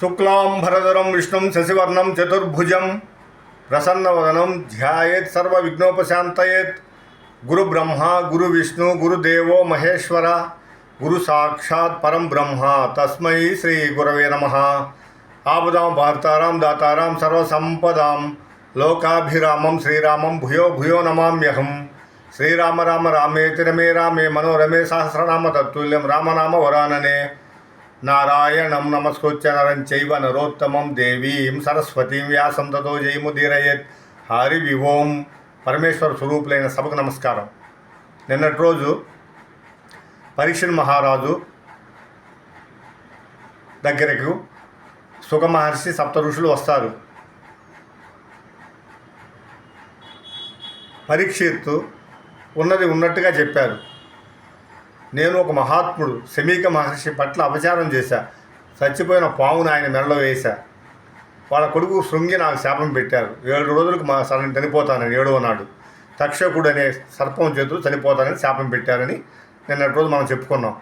शुक्लां भरधरं विष्णुं शशिवर्णं, चतुर्भुजं, प्रसन्नवदनं, ध्यायेत्, सर्वविघ्नोपशान्तयेत्। गुरुब्रह्मा, गुरुविष्णु, गुरुदेवो, महेश्वर, गुरुसाक्षात् परं ब्रह्म। तस्मै श्रीगुरवे नमः। आपदां वार्तारां, दातारां, सर्वसम्पदां, लोकाभिरामं, श्रीरामं, भूयो भूयो नमाम्यहं श्रीराम, राम, रामे, तिरमे, रामे, मनोरमे, सहस्रनाम तत्ल्यम रामनाम, वरानने। నారాయణం నమస్కృత్య నరం చైవ నరోత్తమం దేవీం సరస్వతీం వ్యాసం తతో జయముదీరయత్. హరి వివోం. పరమేశ్వర స్వరూపులైన సభకు నమస్కారం. నిన్నటి రోజు పరీక్షణ మహారాజు దగ్గరకు సుఖ మహర్షి సప్త ఋషులు వస్తారు. పరీక్షిత్తు ఉన్నది ఉన్నట్టుగా చెప్పారు. నేను ఒక మహాత్ముడు. శమీక మహర్షి పట్ల అపచారం చేశా. చచ్చిపోయిన పావును ఆయన మెడలో వేశా. వాళ్ళ కొడుకు శృంగి నాకు శాపం పెట్టారు. ఏడు రోజులకు మా సరని చనిపోతానని ఏడవ నాడు. తక్షకుడు అనే సర్పం చేతులు చనిపోతానని శాపం పెట్టారని నిన్నటి రోజు మనం చెప్పుకున్నాం.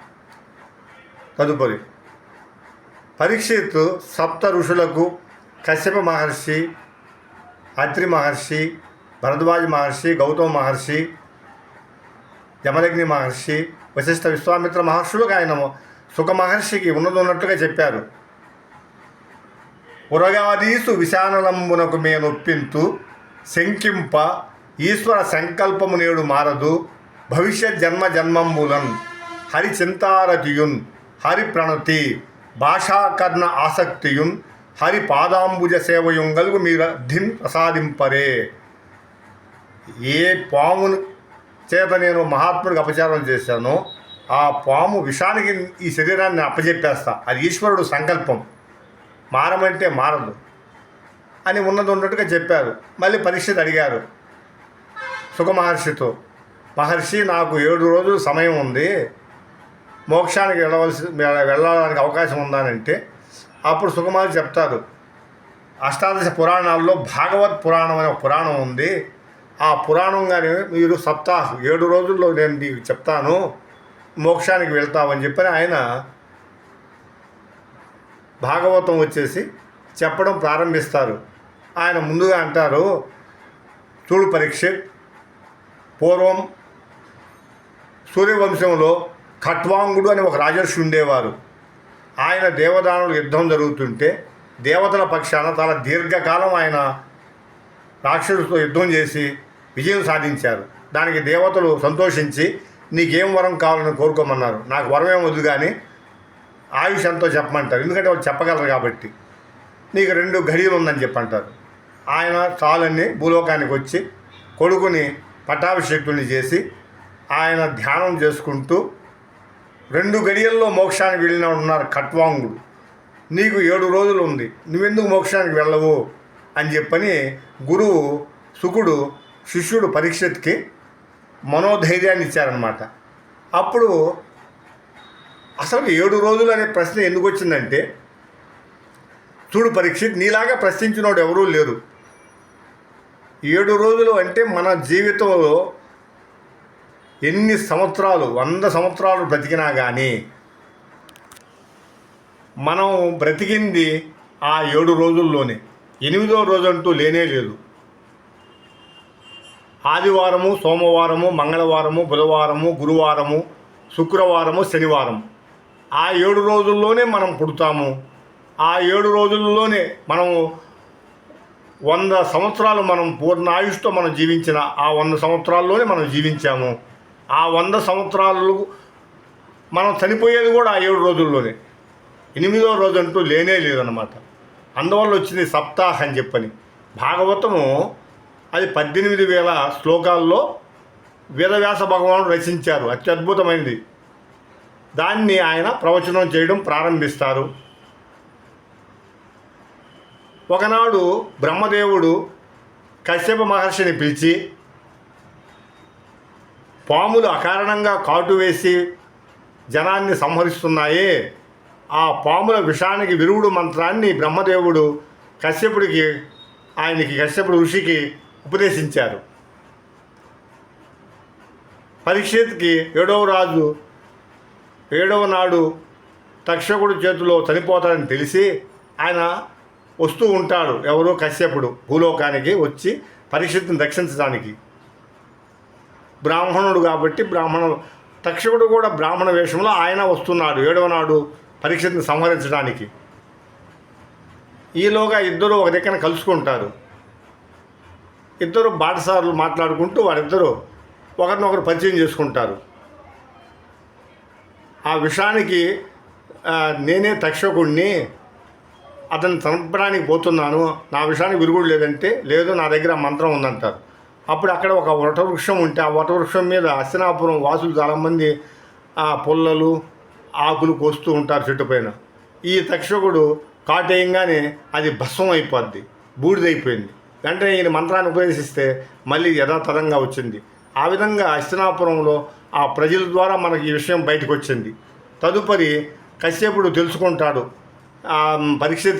తదుపరి. పరీక్షిత్ సప్త ఋషులకు కశ్యప మహర్షి అత్రి మహర్షి భరద్వాజ మహర్షి గౌతమ మహర్షి యమలగ్ని మహర్షి వశిష్ఠ విశ్వామిత్ర మహర్షులకు ఆయన సుఖ మహర్షికి ఉన్నది ఉన్నట్టుగా చెప్పారు. ఉరగాదీసు విశానలంబునకు మే నొప్పింతు శంకింప ఈశ్వర సంకల్పము నేడు మారదు భవిష్యత్ జన్మ జన్మంబులన్ హరి చింతారతియున్ హరి ప్రణతి భాషాకర్ణ ఆసక్తియున్ హరి పాదాంబుజ సేవయుంగల్గు మీరు ధిన్ ప్రసాదింపరే. ఏ పామును చేత నేను మహాత్ముడికి అపచారం చేశాను. ఆ పాము విషానికి ఈ శరీరాన్ని అప్పజెప్పేస్తా. అది ఈశ్వరుడు సంకల్పం. మారమంటే మారదు అని ఉన్నది ఉన్నట్టుగా చెప్పారు. మళ్ళీ పరీక్షలు అడిగారు. సుఖ మహర్షితో మహర్షి నాకు ఏడు రోజులు సమయం ఉంది. మోక్షానికి వెళ్ళవలసి వెళ్ళడానికి అవకాశం ఉందానంటే అప్పుడు సుఖమహర్షి చెప్తారు. అష్టాదశ పురాణాల్లో భాగవత్ పురాణం అనే పురాణం ఉంది. ఆ పురాణం కానీ మీరు సప్తాహ ఏడు రోజుల్లో నేను నీకు చెప్తాను మోక్షానికి వెళ్తామని చెప్పని ఆయన భాగవతం వచ్చేసి చెప్పడం ప్రారంభిస్తారు. ఆయన ముందుగా అంటారు చూడు పరీక్ష పూర్వం సూర్యవంశంలో ఖట్వాంగుడు అని ఒక రాజర్షి ఉండేవారు. ఆయన దేవదానులు యుద్ధం జరుగుతుంటే దేవతల పక్షాన చాలా దీర్ఘకాలం ఆయన రాక్షసులతో యుద్ధం చేసి విజయం సాధించారు. దానికి దేవతలు సంతోషించి నీకేం వరం కావాలని కోరుకోమన్నారు. నాకు వరం ఏం వద్దు కానీ ఆయుష్ ఎంతో చెప్పమంటారు. ఎందుకంటే వాళ్ళు చెప్పగలరు కాబట్టి. నీకు రెండు ఘడియలు ఉందని చెప్పంటారు. ఆయన చాలన్నీ భూలోకానికి వచ్చి కొడుకుని పట్టాభిషేకుని చేసి ఆయన ధ్యానం చేసుకుంటూ రెండు గడియల్లో మోక్షానికి వెళ్ళిన ఉన్నారు ఖట్వాంగుడు నీకు ఏడు రోజులు ఉంది. నువ్వెందుకు మోక్షానికి వెళ్ళవు? అని చెప్పని గురువు సుకుడు శిష్యుడు పరీక్షత్కి మనోధైర్యాన్ని ఇచ్చారనమాట అప్పుడు అసలు ఏడు రోజులు అనే ప్రశ్న ఎందుకు వచ్చిందంటే చూడు పరీక్షిత్ నీలాగా ప్రశ్నించినోడు ఎవరూ లేరు. ఏడు రోజులు అంటే మన జీవితంలో ఎన్ని సంవత్సరాలు వంద సంవత్సరాలు బ్రతికినా కానీ మనం బ్రతికింది ఆ ఏడు రోజుల్లోనే. ఎనిమిదో రోజు అంటూ లేనే లేదు. ఆదివారము సోమవారము మంగళవారము బుధవారము గురువారము శుక్రవారము శనివారం ఆ ఏడు రోజుల్లోనే మనం పుడతాము. ఆ ఏడు రోజుల్లోనే మనము వంద సంవత్సరాలు మనం పూర్ణ ఆయుష్తో మనం జీవించిన ఆ వంద సంవత్సరాల్లోనే మనం జీవించాము. ఆ వంద సంవత్సరాలు మనం చనిపోయేది కూడా ఆ ఏడు రోజుల్లోనే. ఎనిమిదో రోజు అంటూ లేనే లేదన్నమాట. అందువల్ల వచ్చింది సప్తాహ అని చెప్పని. భాగవతము అది పద్దెనిమిది వేల శ్లోకాల్లో వేదవ్యాస భగవానుడు రచించారు. అత్యద్భుతమైనది దాన్ని ఆయన ప్రవచనం చేయడం ప్రారంభిస్తారు. ఒకనాడు బ్రహ్మదేవుడు కశ్యప మహర్షిని పిలిచి పాములు అకారణంగా కాటు వేసి జనాన్ని సంహరిస్తున్నాయి. ఆ పాముల విషానికి విరుగుడు మంత్రాన్ని బ్రహ్మదేవుడు కశ్యపుడికి ఆయనకి కశ్యపుడు ఋషికి ఉపదేశించారు. పరీక్షత్కి ఏడవ రాజు ఏడవ నాడు తక్షకుడి చేతిలో చనిపోతాడని తెలిసి ఆయన వస్తూ ఉంటాడు. ఎవరో? కశ్యపుడు. భూలోకానికి వచ్చి పరీక్షిత్తుని రక్షించడానికి. బ్రాహ్మణుడు కాబట్టి బ్రాహ్మణ తక్షకుడు కూడా బ్రాహ్మణ వేషంలో ఆయన వస్తున్నాడు ఏడవ నాడు పరీక్షిత్ని సంహరించడానికి. ఈలోగా ఇద్దరు ఒక దగ్గర కలుసుకుంటారు. ఇద్దరు బాటసారులు మాట్లాడుకుంటూ వారిద్దరూ ఒకరినొకరు పరిచయం చేసుకుంటారు. ఆ విషయానికి నేనే తక్షకుడిని అతన్ని చంపడానికి పోతున్నాను నా విషయానికి విరుగుడు లేదంటే లేదు నా దగ్గర మంత్రం ఉందంటారు. అప్పుడు అక్కడ ఒక వటవృక్షం ఉంటే ఆ వటవృక్షం మీద అస్తినాపురం వాసులు చాలామంది ఆ పుల్లలు ఆకులు కోస్తూ ఉంటారు చెట్టుపైన ఈ తక్షకుడు కాటేయంగానే అది భస్మం అయిపోద్ది బూడిదైపోయింది. వెంటనే ఈయన మంత్రాన్ని ఉపదేశిస్తే మళ్ళీ యథాతథంగా వచ్చింది. ఆ విధంగా హస్తినాపురంలో ఆ ప్రజల ద్వారా మనకి ఈ విషయం బయటకు వచ్చింది. తదుపరి కశ్యపుడు తెలుసుకుంటాడు. ఆ,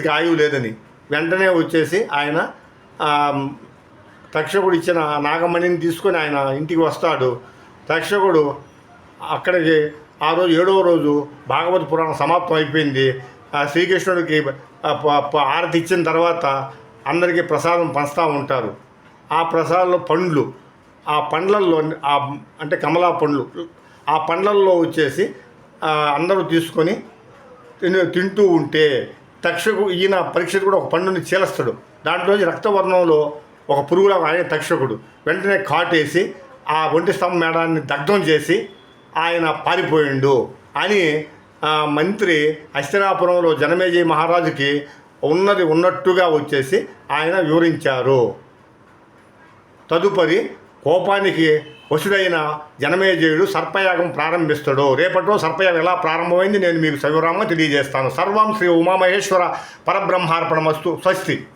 ఆయువు లేదని. వెంటనే వచ్చేసి ఆయన తక్షకుడు ఇచ్చిన నాగమణిని తీసుకొని ఆయన ఇంటికి వస్తాడు. తక్షకుడు అక్కడికి ఆ రోజు ఏడవ రోజు భాగవత పురాణం సమాప్తం అయిపోయింది. శ్రీకృష్ణుడికి ఆరతి ఇచ్చిన తర్వాత అందరికీ ప్రసాదం పంచుతూ ఉంటారు. ఆ ప్రసాదంలో పండ్లు ఆ పండ్లల్లో ఆ అంటే కమలా పండ్లు ఆ పండ్లల్లో వచ్చేసి అందరూ తీసుకొని తిని తింటూ ఉంటే తక్షకు ఈయన పరీక్షకు కూడా ఒక పండుని చీలస్తాడు. దాంట్లోంచి రక్తవర్ణంలో ఒక పురుగులా ఆయన తక్షకుడు. వెంటనే కాటేసి ఆ ఒంటి స్తంభం మేడాన్ని దగ్ధం చేసి ఆయన పారిపోయిండు అని మంత్రి హస్తినాపురంలో జనమేజయ మహారాజుకి ఉన్నది ఉన్నట్టుగా వచ్చేసి ఆయన వివరించారు. తదుపరి కోపానికి వసుడైన జనమేజయుడు సర్పయాగం ప్రారంభిస్తాడు. రేపట్లో సర్పయాగం ఎలా ప్రారంభమైంది నేను మీకు సవివరంగా తెలియజేస్తాను. సర్వం శ్రీ ఉమామహేశ్వర పరబ్రహ్మార్పణమస్తు. స్వస్తి.